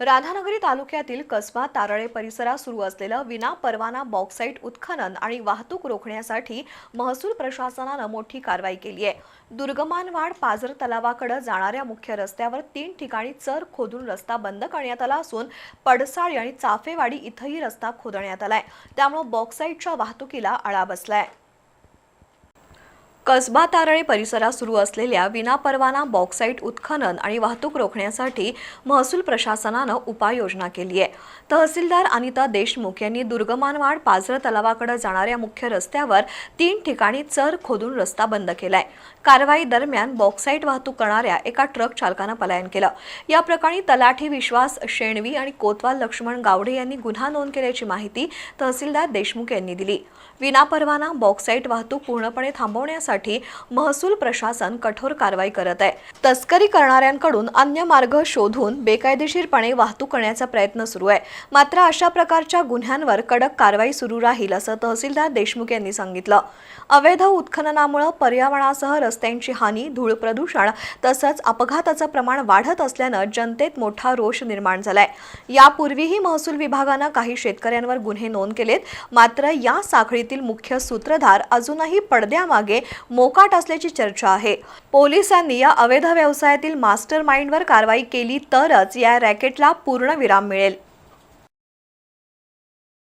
राधानगरी तालुक्यातील कसबा तारळे परिसरात सुरू असलेलं विना परवाना बॉक्साईट उत्खनन आणि वाहतूक रोखण्यासाठी महसूल प्रशासनानं मोठी कारवाई केली आहे. दुर्गमानवाड पाझर तलावाकडे जाणाऱ्या मुख्य रस्त्यावर तीन ठिकाणी चर खोदून रस्ता बंद करण्यात आला असून पडसाळी आणि चाफेवाडी इथंही रस्ता खोदण्यात आलाय. त्यामुळे बॉक्साईटच्या वाहतुकीला आळा बसलाय. कसबा तारळे परिसरात सुरू असलेल्या विनापरवाना बॉक्साईट उत्खनन आणि वाहतूक रोखण्यासाठी महसूल प्रशासनानं उपाययोजना केली आहे. तहसीलदार अनिता देशमुख यांनी दुर्गमानवाड पाझर तलावाकडे जाणाऱ्या मुख्य रस्त्यावर तीन ठिकाणी चर खोदून रस्ता बंद केलाय. कारवाई दरम्यान बॉक्साईट वाहतूक करणाऱ्या एका ट्रक चालकानं पलायन केलं. या प्रकरणी तलाठी विश्वास शेणवी आणि कोतवाल लक्ष्मण गावडे यांनी गुन्हा नोंद केल्याची माहिती तहसीलदार देशमुख यांनी दिली. विनापरवाना बॉक्साईट वाहतूक पूर्णपणे थांबवण्यासाठी महसूल प्रशासन कठोर कारवाई करत आहे. तस्करी करणाऱ्यांकडून अन्य मार्ग शोधून बेकायदेशीरपणे वाहतूक करण्याचा प्रयत्न सुरू आहे. मात्र अशा प्रकारच्या गुन्ह्यांवर कडक कारवाई सुरू राहील असं तहसीलदार देशमुख यांनी सांगितलं. अवैध उत्खननामुळे पर्यावरणासह रस्त्यांची हानी धूळ प्रदूषण तसंच अपघाताचं प्रमाण वाढत असल्यानं जनतेत मोठा रोष निर्माण झालाय. यापूर्वीही महसूल विभागानं काही शेतकऱ्यांवर गुन्हे नोंद केलेत. मात्र या साखळीतील मुख्य सूत्रधार अजूनही पडद्यामागे मोकाट असल्याची चर्चा आहे. पोलिसांनी या अवैध व्यवसायातील मास्टर माइंडवर कारवाई केली तरच या रॅकेटला पूर्ण विराम मिळेल.